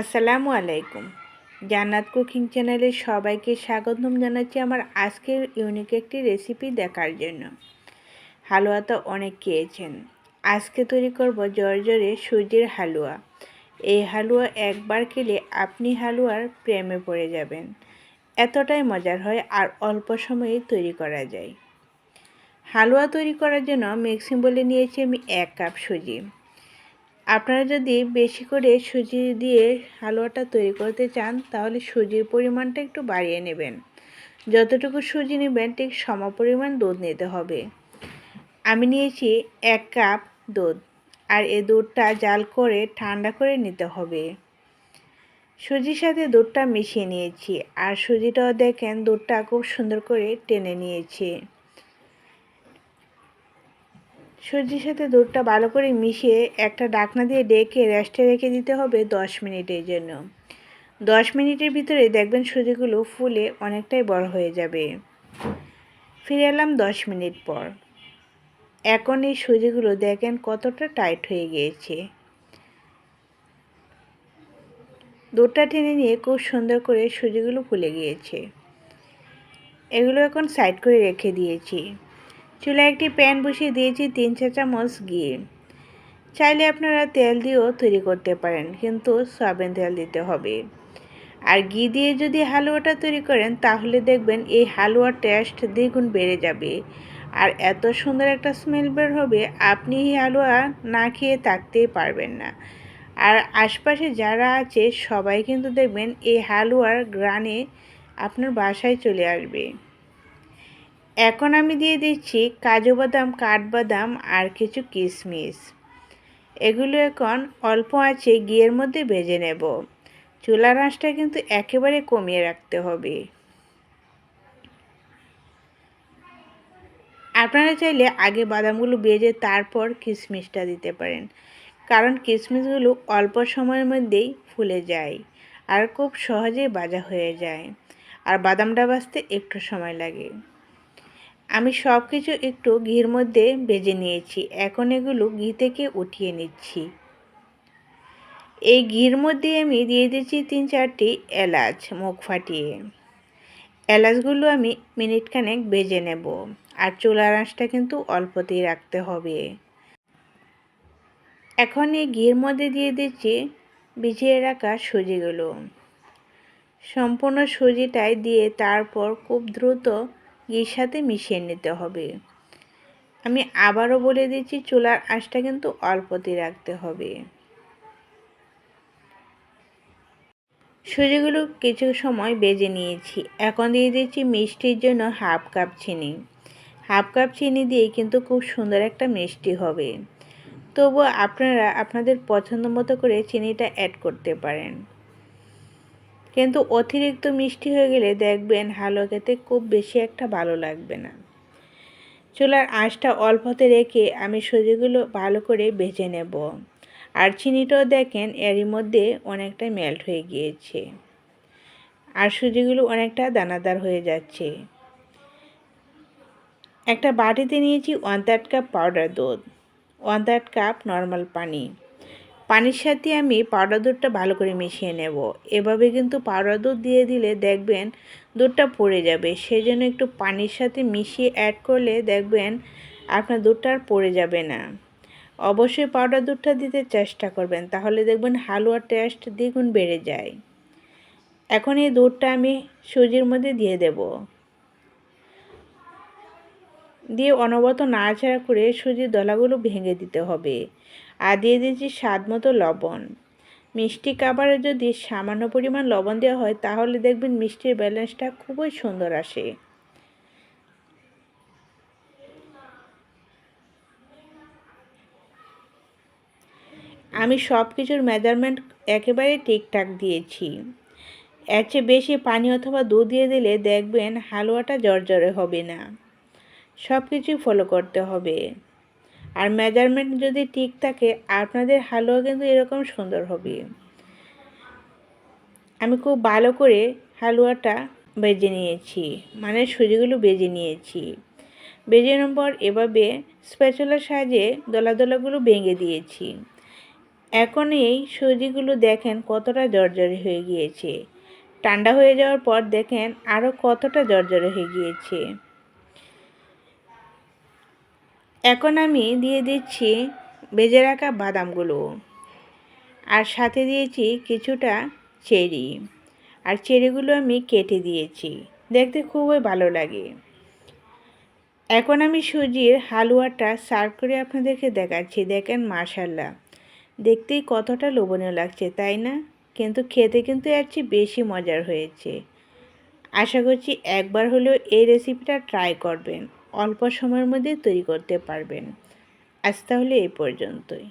আসসালামু আলাইকুম। জান্নাত কুকিং চ্যানেলে সবাইকে স্বাগতম জানাচ্ছি আমার আজকের ইউনিক একটি রেসিপি দেখার জন্য। হালুয়া তো অনেক খেয়েছেন। আজকে তৈরি করব জর্জরে সুজির হালুয়া। এই হালুয়া একবার খেলে আপনি হালুয়ার প্রেমে পড়ে যাবেন। এতটাই মজার হয় আর অল্প সময়ে তৈরি করা যায়। হালুয়া তৈরি করার জন্য মিক্সিং বলে নিয়েছি আমি এক কাপ সুজি। আপনারা যদি বেশি করে সুজি দিয়ে হালুয়াটা তৈরি করতে চান, তাহলে সুজির পরিমাণটা একটু বাড়িয়ে নেবেন। যতটুকু সুজি নেবেন, ঠিক সম পরিমাণ দুধ নিতে হবে। আমি নিয়েছি এক কাপ দুধ, আর এই দুধটা জাল করে ঠান্ডা করে নিতে হবে। সুজির সাথে দুধটা মিশিয়ে নিয়েছি, আর সুজিটাও দেখেন দুধটা খুব সুন্দর করে টেনে নিয়েছি। সুজির সাথে দুধটা ভালো করে মিশিয়ে একটা ডাকনা দিয়ে ডেকে রেস্টে রেখে দিতে হবে দশ মিনিটের জন্য। দশ মিনিটের ভিতরে দেখবেন সুজিগুলো ফুলে অনেকটাই বড় হয়ে যাবে। ফিরে এলাম দশ মিনিট পর। এখন এই সুজিগুলো দেখেন কতটা টাইট হয়ে গিয়েছে। দুধটা টেনে নিয়ে খুব সুন্দর করে সুজিগুলো ফুলে গিয়েছে। এগুলো এখন সাইড করে রেখে দিয়েছি। চুলায় একটি প্যান বসিয়ে দিয়েছি তিন চা চামচ ঘি। চাইলে আপনারা তেল দিয়েও তৈরি করতে পারেন, কিন্তু সয়াবিন তেল দিতে হবে। আর ঘি দিয়ে যদি হালুয়াটা তৈরি করেন, তাহলে দেখবেন এই হালুয়ার টেস্ট দ্বিগুণ বেড়ে যাবে। আর এত সুন্দর একটা স্মেল বের হবে, আপনি এই হালুয়া না খেয়ে থাকতেই পারবেন না। আর আশপাশে যারা আছে, সবাই কিন্তু দেখবেন এই হালুয়ার গ্রানে আপনার বাসায় চলে আসবে। এখন আমি দিয়ে দিচ্ছি কাজু বাদাম, কাঠবাদাম আর কিছু কিশমিশ। এগুলো এখন অল্প আছে, ঘিয়ের মধ্যে ভেজে নেব। চুলার আঁচটা কিন্তু একেবারে কমিয়ে রাখতে হবে। আপনারা চাইলে আগে বাদামগুলো ভেজে তারপর কিশমিশটা দিতে পারেন, কারণ কিশমিশগুলো অল্প সময়ের মধ্যেই ফুলে যায় আর খুব সহজেই বাজা হয়ে যায়। আর বাদামটা বাজতে একটু সময় লাগে। আমি সব কিছু একটু ঘির মধ্যে বেজে নিয়েছি। এখন এগুলো ঘি থেকে উঠিয়ে নিচ্ছি। এই ঘির মধ্যে আমি দিয়ে দিচ্ছি তিন চারটি এলাচ মুখ ফাটিয়ে। এলাচগুলো আমি মিনিটখানেক বেজে নেব আর চুলার আঁচটা কিন্তু অল্পতেই রাখতে হবে। এখন এই ঘির মধ্যে দিয়ে দিচ্ছি ভিজিয়ে রাখা সুজিগুলো। সম্পূর্ণ সুজিটাই দিয়ে তারপর খুব দ্রুত ঘির সাথে মিশিয়ে নিতে হবে। আমি আবারও বলে দিচ্ছি, চুলার আঁচটা কিন্তু অল্পতে রাখতে হবে। সুজিগুলো কিছু সময় বেজে নিয়েছি। এখন দিয়ে দিচ্ছি মিষ্টির জন্য হাফ কাপ চিনি। হাফ কাপ চিনি দিয়ে কিন্তু খুব সুন্দর একটা মিষ্টি হবে। তবু আপনারা আপনাদের পছন্দ মতো করে চিনিটা অ্যাড করতে পারেন। কিন্তু অতিরিক্ত মিষ্টি হয়ে গেলে দেখবেন হালুয়া খেতে খুব বেশি একটা ভালো লাগবে না। চুলার আঁচটা অল্পতে রেখে আমি সুজিগুলো ভালো করে ভেজে নেব। আর চিনিটাও দেখেন এরই মধ্যে অনেকটা মেল্ট হয়ে গিয়েছে। আর সুজিগুলো অনেকটা দানাদার হয়ে যাচ্ছে। একটা বাটিতে নিয়েছি ওয়ান থার্ড কাপ পাউডার দুধ ওয়ান থার্ড কাপ নর্মাল পানি। পানির সাথে আমি পাউডার দুধটা ভালো করে মিশিয়ে নেব। এভাবে কিন্তু পাউডার দুধ দিয়ে দিলে দেখবেন দুধটা পড়ে যাবে। সেই জন্য একটু পানির সাথে মিশিয়ে অ্যাড করলে দেখবেন আপনার দুধটা আর পড়ে যাবে না। অবশ্যই পাউডার দুধটা দিতে চেষ্টা করবেন, তাহলে দেখবেন হালুয়ার টেস্ট দ্বিগুণ বেড়ে যায়। এখন এই দুধটা আমি সুজির মধ্যে দিয়ে দেব। দিয়ে অনবরত নাড়াচাড়া করে সুজির দলাগুলো ভেঙে দিতে হবে। আর দিয়ে দিয়েছি স্বাদ মতো লবণ। মিষ্টি খাবারে যদি সামান্য পরিমাণ লবণ দেওয়া হয়, তাহলে দেখবেন মিষ্টির ব্যালেন্সটা খুবই সুন্দর আসে। আমি সব কিছুর মেজারমেন্ট একেবারে ঠিকঠাক দিয়েছি। এর চেয়ে বেশি পানি অথবা দুধ দিয়ে দিলে দেখবেন হালুয়াটা জর্জরে হবে না। সব কিছুই ফলো করতে হবে। আর মেজারমেন্ট যদি ঠিক থাকে, আপনাদের হালুয়া কিন্তু এরকম সুন্দর হবে। আমি খুব ভালো করে হালুয়াটা বেজে নিয়েছি মানে সুজিগুলো বেজে নিয়েছি। বেজে পর এভাবে স্পেচুলার সাহায্যে দলা দলাগুলো ভেঙে দিয়েছি। এখন এই সুজিগুলো দেখেন কতটা জর্জরে হয়ে গিয়েছে। ঠান্ডা হয়ে যাওয়ার পর দেখেন আরও কতটা জর্জরে হয়ে গিয়েছে। এখন আমি দিয়ে দিচ্ছি বেজে রাখা বাদামগুলো। আর সাথে দিয়েছি কিছুটা চেরি। আর চেরিগুলো আমি কেটে দিয়েছি। দেখতে খুবই ভালো লাগে। এখন আমি সুজির হালুয়াটা সার্ভ করে আপনাদেরকে দেখাচ্ছি। দেখেন মাশাল্লাহ দেখতেই কতটা লোভনীয় লাগছে, তাই না? কিন্তু খেতে কিন্তু এর চেয়ে বেশি মজার হয়েছে। আশা করছি একবার হলেও এই রেসিপিটা ট্রাই করবেন। অল্প সময়ের মধ্যে তৈরি করতে পারবেন। আজ তাহলে এই পর্যন্তই।